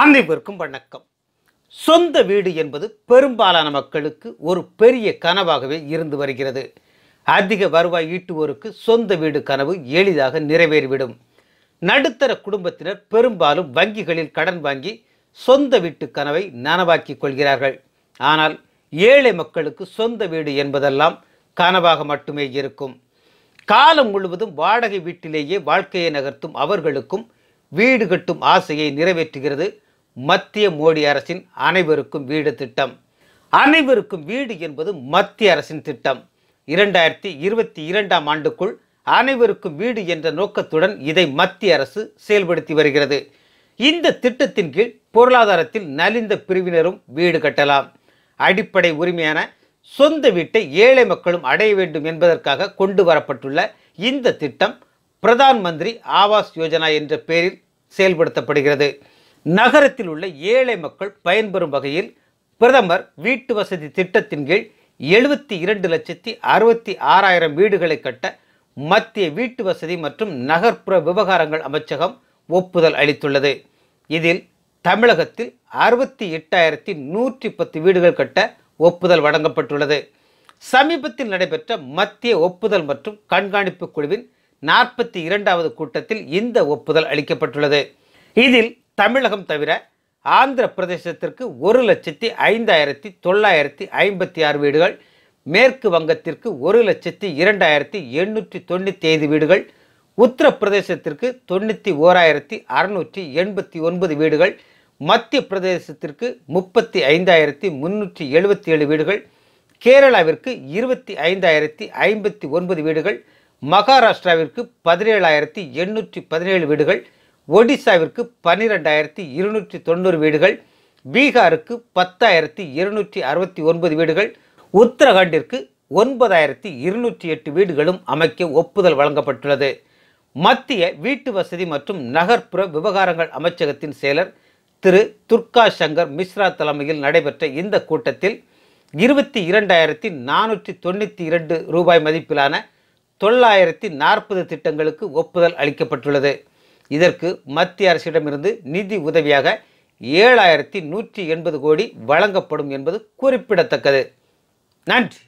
அனைவருக்கும் வணக்கம். சொந்த வீடு என்பது பெரும்பாலான மக்களுக்கு ஒரு பெரிய கனவாகவே இருந்து வருகிறது. அதிக வருவாய் ஈட்டுவோருக்கு சொந்த வீடு கனவு எளிதாக நிறைவேறிவிடும். நடுத்தர குடும்பத்தினர் பெரும்பாலும் வங்கிகளில் கடன் வாங்கி சொந்த வீட்டு கனவை நனவாக்கிக் கொள்கிறார்கள். ஆனால் ஏழை மக்களுக்கு சொந்த வீடு என்பதெல்லாம் கனவாக மட்டுமே இருக்கும். காலம் முழுவதும் வாடகை வீட்டிலேயே வாழ்க்கையை நகர்த்தும் அவர்களுக்கும் வீடு கட்டும் ஆசையை நிறைவேற்றுகிறது. மத்திய மோடி அரசின் அனைவருக்கும் வீடு திட்டம். அனைவருக்கும் வீடு என்பது மத்திய அரசின் திட்டம். இரண்டாயிரத்தி இருபத்தி இரண்டாம் ஆண்டுக்குள் அனைவருக்கும் வீடு என்ற நோக்கத்துடன் இதை மத்திய அரசு செயல்படுத்தி வருகிறது. இந்த திட்டத்தின் கீழ் பொருளாதாரத்தில் நலிந்த பிரிவினரும் வீடு கட்டலாம். அடிப்படை உரிமையான சொந்த வீட்டை ஏழை மக்களும் அடைய வேண்டும் என்பதற்காக கொண்டு வரப்பட்டுள்ள இந்த திட்டம் பிரதான் மந்திரி ஆவாஸ் யோஜனா என்ற பெயரில் செயல்படுத்தப்படுகிறது. நகரத்தில் உள்ள ஏழை மக்கள் பயன்பெறும் வகையில் பிரதமர் வீட்டு வசதி திட்டத்தின் கீழ் எழுபத்தி இரண்டு லட்சத்தி அறுபத்தி ஆறாயிரம் வீடுகளை கட்ட மத்திய வீட்டு வசதி மற்றும் நகர்ப்புற விவகாரங்கள் அமைச்சகம் ஒப்புதல் அளித்துள்ளது. இதில் தமிழகத்தில் அறுபத்தி எட்டாயிரத்தி நூற்றி பத்து வீடுகள் கட்ட ஒப்புதல் வழங்கப்பட்டுள்ளது. சமீபத்தில் நடைபெற்ற மத்திய ஒப்புதல் மற்றும் கண்காணிப்பு குழுவின் நாற்பத்தி இரண்டாவது கூட்டத்தில் இந்த ஒப்புதல் அளிக்கப்பட்டுள்ளது. இதில் தமிழகம் தவிர ஆந்திர பிரதேசத்திற்கு ஒரு லட்சத்தி ஐந்தாயிரத்தி தொள்ளாயிரத்தி ஐம்பத்தி ஆறு வீடுகள் மேற்கு வங்கத்திற்கு ஒரு லட்சத்தி இரண்டாயிரத்தி எண்ணூற்றி தொண்ணூற்றி ஐந்து வீடுகள் உத்தரப்பிரதேசத்திற்கு தொண்ணூற்றி ஓராயிரத்தி அறுநூற்றி எண்பத்தி ஒன்பது வீடுகள் மத்திய பிரதேசத்திற்கு முப்பத்தி ஐந்தாயிரத்தி முன்னூற்றி எழுபத்தி ஏழு வீடுகள் கேரளாவிற்கு இருபத்தி ஐந்தாயிரத்தி ஐம்பத்தி ஒன்பது வீடுகள் மகாராஷ்டிராவிற்கு பதினேழாயிரத்தி எண்ணூற்றி பதினேழு வீடுகள் ஒடிசாவிற்கு பன்னிரெண்டாயிரத்தி இருநூற்றி தொண்ணூறு வீடுகள் பீகாருக்கு பத்தாயிரத்தி இருநூற்றி அறுபத்தி ஒன்பது வீடுகள் உத்தரகாண்டிற்கு ஒன்பதாயிரத்தி இருநூற்றி எட்டு வீடுகளும் அமைக்க ஒப்புதல் வழங்கப்பட்டுள்ளது. மத்திய வீட்டு வசதி மற்றும் நகர்ப்புற விவகாரங்கள் அமைச்சகத்தின் செயலர் திரு துர்கா சங்கர் மிஸ்ரா தலைமையில் நடைபெற்ற இந்த கூட்டத்தில் இருபத்தி இரண்டாயிரத்தி நானூற்றி தொண்ணூற்றி இரண்டு ரூபாய் மதிப்பிலான தொள்ளாயிரத்தி நாற்பது திட்டங்களுக்கு ஒப்புதல் அளிக்கப்பட்டுள்ளது. இதற்கு மத்திய அரசிடமிருந்து நிதி உதவியாக ஏழாயிரத்தி நூற்றி எண்பது கோடி வழங்கப்படும் என்பது குறிப்பிடத்தக்கது. நன்றி.